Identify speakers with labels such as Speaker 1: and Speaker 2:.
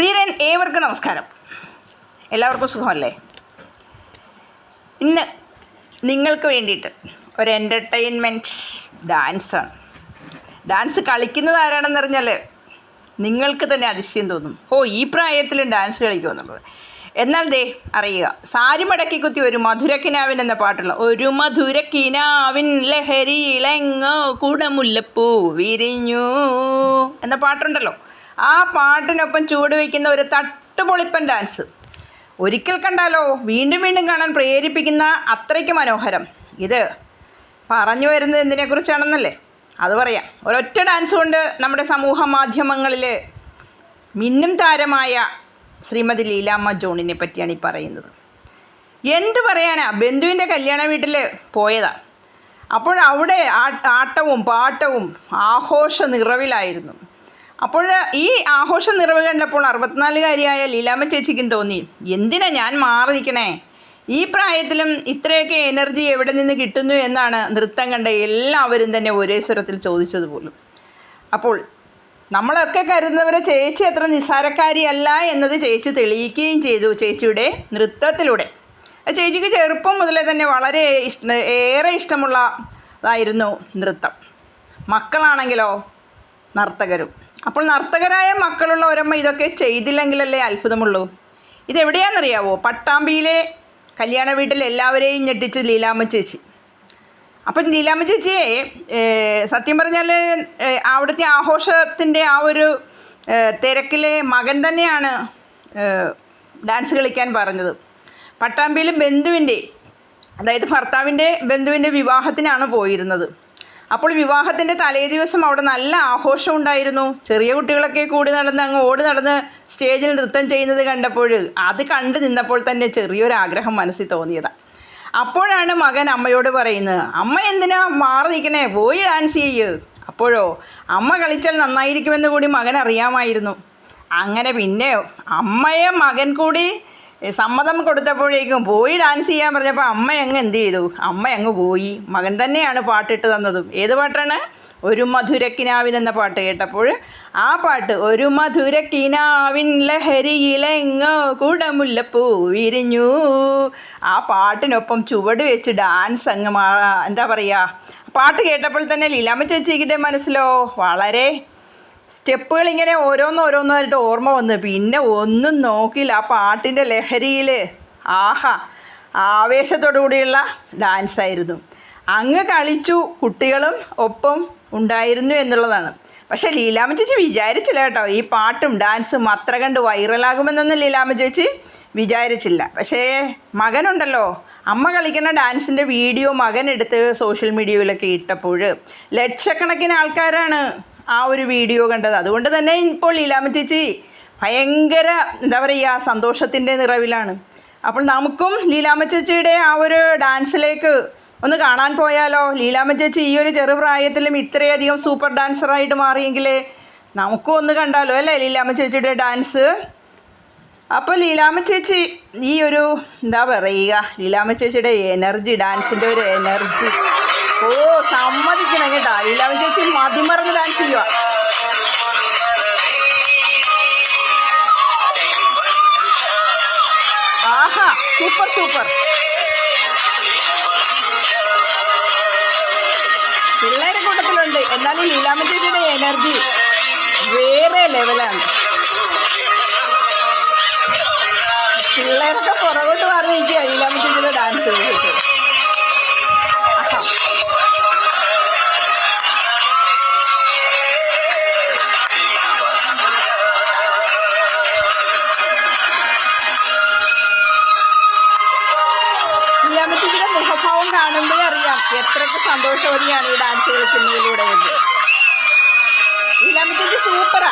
Speaker 1: പ്രിയരെ ഏവർക്കും നമസ്കാരം. എല്ലാവർക്കും സുഖമല്ലേ? ഇന്ന് നിങ്ങൾക്ക് വേണ്ടിയിട്ട് ഒരു എന്റർടൈൻമെന്റ് ഡാൻസാണ് ഡാൻസ് കളിക്കുന്നത് ആരാണെന്ന് അറിഞ്ഞാൽ നിങ്ങൾക്ക് തന്നെ അതിശയം തോന്നും. ഓ ഈ പ്രായത്തിൽ ഡാൻസ് കളിക്കുമെന്നുള്ളത് എന്നാൽ ദേ അറിയുക. സാരി മടക്കി കുത്തി ഒരു മധുരക്കിനാവിൻ എന്ന പാട്ടുള്ള ഒരു മധുരക്കിനാവിൻ ലഹരിയിലെങ്ങോ കുടമുല്ലപ്പൂ വിരിഞ്ഞു എന്ന പാട്ടുണ്ടല്ലോ. ആ പാട്ടിനൊപ്പം ചൂട് വയ്ക്കുന്ന ഒരു തട്ടുപൊളിപ്പൻ ഡാൻസ്. ഒരിക്കൽ കണ്ടാലോ വീണ്ടും വീണ്ടും കാണാൻ പ്രേരിപ്പിക്കുന്ന അത്രയ്ക്ക് മനോഹരം. ഇത് പറഞ്ഞു വരുന്നത് എന്തിനെക്കുറിച്ചാണെന്നല്ലേ? അത് പറയാം. ഒരൊറ്റ ഡാൻസ് കൊണ്ട് നമ്മുടെ സമൂഹ മാധ്യമങ്ങളിൽ മിന്നും താരമായ ശ്രീമതി ലീലാമ്മ ജോണിനെ പറ്റിയാണ് ഈ പറയുന്നത്. എന്ത് പറയാനാ? ബന്ധുവിന്റെ കല്യാണ വീട്ടിൽ പോയതാ. അപ്പോൾ അവിടെ ആട്ടവും പാട്ടവും ആഘോഷ നിറവിലായിരുന്നു. അപ്പോൾ ഈ ആഘോഷം നിറവ് കണ്ടപ്പോൾ അറുപത്തിനാലുകാരിയായ ലീലാമ്മ ചേച്ചിക്കും തോന്നി എന്തിനാ ഞാൻ മാറി ഈ പ്രായത്തിലും ഇത്രയൊക്കെ എനർജി എവിടെ നിന്ന് കിട്ടുന്നു എന്നാണ് നൃത്തം കണ്ട എല്ലാവരും തന്നെ ഒരേ സ്വരത്തിൽ ചോദിച്ചത് പോലും. അപ്പോൾ നമ്മളൊക്കെ കരുതുന്നവരെ ചേച്ചി അത്ര നിസ്സാരക്കാരിയല്ല എന്നത് ചേച്ചി തെളിയിക്കുകയും ചെയ്തു ചേച്ചിയുടെ നൃത്തത്തിലൂടെ. ചേച്ചിക്ക് ചെറുപ്പം മുതലേ തന്നെ വളരെ ഇഷ്ട ഏറെ ഇഷ്ടമുള്ളതായിരുന്നു നൃത്തം. മക്കളാണെങ്കിലോ നർത്തകരും. അപ്പോൾ നർത്തകരായ മക്കളുള്ള ഒരമ്മ ഇതൊക്കെ ചെയ്തില്ലെങ്കിലല്ലേ അത്ഭുതമുള്ളൂ? ഇതെവിടെയാണെന്നറിയാവോ പട്ടാമ്പിയിലെ കല്യാണ വീട്ടിൽ എല്ലാവരെയും ഞെട്ടിച്ച് ലീലാമ്മ ചേച്ചി. അപ്പം ലീലാമ്മ ചേച്ചിയെ സത്യം പറഞ്ഞാൽ അവിടുത്തെ ആഘോഷത്തിന്റെ ആ ഒരു തിരക്കിലെ മകൻ തന്നെയാണ് ഡാൻസ് കളിക്കാൻ പറഞ്ഞത്. പട്ടാമ്പിയിൽ ബന്ധുവിന്റെ അതായത് ഭർത്താവിന്റെ ബന്ധുവിന്റെ വിവാഹത്തിനാണ് പോയിരുന്നത്. അപ്പോൾ വിവാഹത്തിന്റെ തലേ ദിവസം അവിടെ നല്ല ആഘോഷം ഉണ്ടായിരുന്നു. ചെറിയ കുട്ടികളൊക്കെ കൂടി നടന്ന് അങ്ങ് ഓടി നടന്ന് സ്റ്റേജിൽ നൃത്തം ചെയ്യുന്നത് കണ്ടപ്പോൾ അത് കണ്ടു നിന്നപ്പോൾ തന്നെ ചെറിയൊരു ആഗ്രഹം മനസ്സിൽ തോന്നിയതാണ് അപ്പോഴാണ് മകൻ അമ്മയോട് പറയുന്നത് അമ്മ എന്തിനാ മാറി നിൽക്കണേ? പോയി ഡാൻസ് ചെയ്യ്. അപ്പോഴോ അമ്മ കളിച്ചാൽ നന്നായിരിക്കുമെന്ന് കൂടി മകൻ അറിയാമായിരുന്നു. അങ്ങനെ പിന്നെ അമ്മയെ മകൻ കൂടി സമ്മതം കൊടുത്തപ്പോഴേക്കും പോയി ഡാൻസ് ചെയ്യാൻ പറഞ്ഞപ്പോൾ അമ്മ അങ്ങ് എന്ത് ചെയ്തു? അമ്മ അങ്ങ് പോയി. മകൻ തന്നെയാണ് പാട്ടിട്ട് തന്നതും. ഏത് പാട്ടാണ്? ഒരു മധുരക്കിനാവിൻ എന്ന പാട്ട് കേട്ടപ്പോൾ ആ പാട്ട് ഒരു മധുരക്കിനാവിൻ ലഹരിയിലെങ്ങോ കുടമുല്ലപ്പൂ വിരിഞ്ഞു. ആ പാട്ടിനൊപ്പം ചുവട് വെച്ച് ഡാൻസ് അങ്ങ് മാ എന്താ പറയുക പാട്ട് കേട്ടപ്പോൾ തന്നെ ലീലാമ്മ ചേച്ചിയുടെ മനസ്സിലോ വളരെ സ്റ്റെപ്പുകൾ ഇങ്ങനെ ഓരോന്നോരോന്നായിട്ട് ഓർമ്മ വന്നു. പിന്നെ ഒന്നും നോക്കിയില്ല ആ പാട്ടിന്റെ ലഹരിയിൽ ആഹാ ആവേശത്തോടു കൂടിയുള്ള ഡാൻസ് ആയിരുന്നു. അങ്ങ് കളിച്ചു കുട്ടികളും ഒപ്പം ഉണ്ടായിരുന്നു എന്നുള്ളതാണ്. പക്ഷേ ലീലാമ ചേച്ചി വിചാരിച്ചില്ല കേട്ടോ. ഈ പാട്ടും ഡാൻസും അത്ര കണ്ട് വൈറലാകുമെന്നൊന്നും ലീലാമ ചേച്ചി വിചാരിച്ചില്ല. പക്ഷേ മകനുണ്ടല്ലോ. അമ്മ കളിക്കുന്ന ഡാൻസിന്റെ വീഡിയോ മകൻ എടുത്ത് സോഷ്യൽ മീഡിയയിലൊക്കെ ഇട്ടപ്പോൾ ലക്ഷക്കണക്കിന് ആൾക്കാരാണ് ആ ഒരു വീഡിയോ കണ്ടത്. അതുകൊണ്ട് തന്നെ ഇപ്പോൾ ലീലാമ ചേച്ചി ഭയങ്കര എന്താ പറയുക സന്തോഷത്തിന്റെ നിറവിലാണ്. അപ്പോൾ നമുക്കും ലീലാമ ചേച്ചിയുടെ ആ ഒരു ഡാൻസിലേക്ക് ഒന്ന് കാണാൻ പോയാലോ? ലീലാമ ചേച്ചി ഈ ഒരു ചെറുപ്രായത്തിലും ഇത്രയധികം സൂപ്പർ ഡാൻസറായിട്ട് മാറിയെങ്കിൽ നമുക്കും ഒന്ന് കണ്ടാലോ അല്ലേ ലീലാമ ചേച്ചിയുടെ ഡാൻസ്? അപ്പോൾ ലീലാമ ചേച്ചി ഈ ഒരു എന്താ പറയുക ലീലാമ ചേച്ചിയുടെ എനർജി ഡാൻസിന്റെ ഒരു എനർജി ഓ സമ്മതിക്കണം കേട്ടോ. ലീലാമ്മ ചേച്ചി മതിമറന്ന് ഡാൻസ് ചെയ്യുക ആഹാ സൂപ്പർ സൂപ്പർ പിള്ളേരെ കൂട്ടത്തിലുണ്ട്. എന്നാലും ലീലാമ്മ ചേച്ചിയുടെ എനർജി വേറെ ലെവലാണ് ലീലാമ്മച്ചിയുടെ മുഖഭാവം കാണുമ്പോഴേ അറിയാം എത്രക്ക് സന്തോഷവതിയാണ് ഈ ഡാൻസ് കളിക്കുന്നതിലൂടെ എന്ന്. ലീലാമ്മച്ചേച്ചി സൂപ്പറാ